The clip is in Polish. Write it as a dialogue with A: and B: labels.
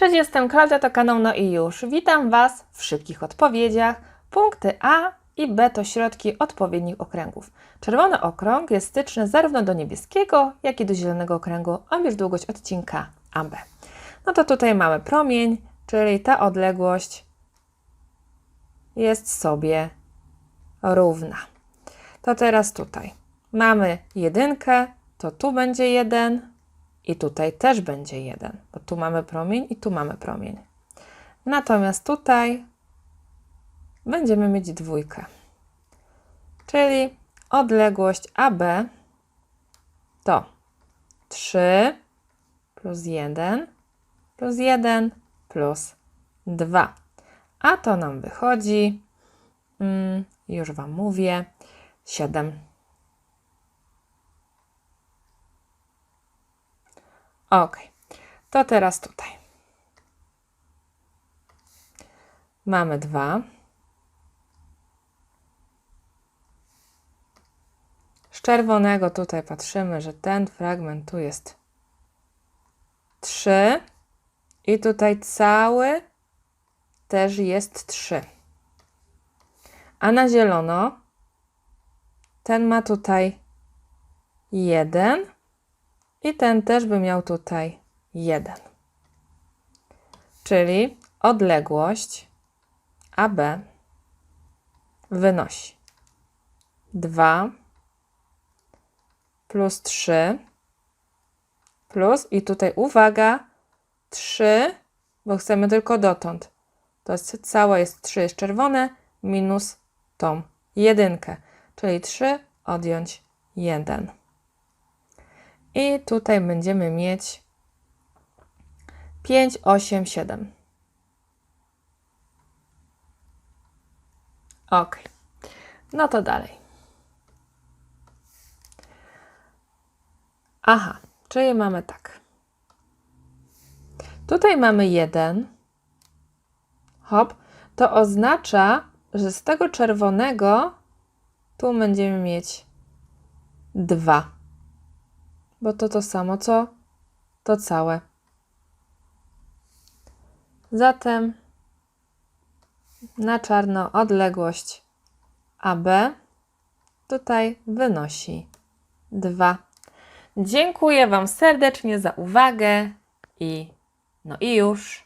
A: Cześć, jestem Klaudia, to kanał No i już. Witam Was w szybkich odpowiedziach. Punkty A i B to środki odpowiednich okręgów. Czerwony okrąg jest styczny zarówno do niebieskiego, jak i do zielonego okręgu. Obierz długość odcinka AB. No to tutaj mamy promień, czyli ta odległość jest sobie równa. To teraz tutaj mamy jedynkę, to tu będzie jeden i tutaj też będzie jeden, bo tu mamy promień i tu mamy promień. Natomiast tutaj będziemy mieć dwójkę, czyli odległość AB to 3 plus 1 plus 1 plus 2. A to nam wychodzi, mm, już Wam mówię, 7. Ok, to teraz tutaj. Mamy 2. Z czerwonego tutaj patrzymy, że ten fragment tu jest 3 i tutaj cały też jest 3. A na zielono ten ma tutaj 1 i ten też by miał tutaj 1. Czyli odległość AB wynosi 2 plus 3 plus i tutaj uwaga 3, bo chcemy tylko dotąd. To jest całe jest 3 jest czerwone minus tą jedynkę, czyli 3 odjąć 1. I tutaj będziemy mieć 5, 8, 7. Ok. No to dalej. Aha, czyli mamy tak. Tutaj mamy 1. Hop. To oznacza, że z tego czerwonego tu będziemy mieć 2 bo to to samo co to całe. Zatem na czarno odległość AB tutaj wynosi 2. Dziękuję Wam serdecznie za uwagę i no i już.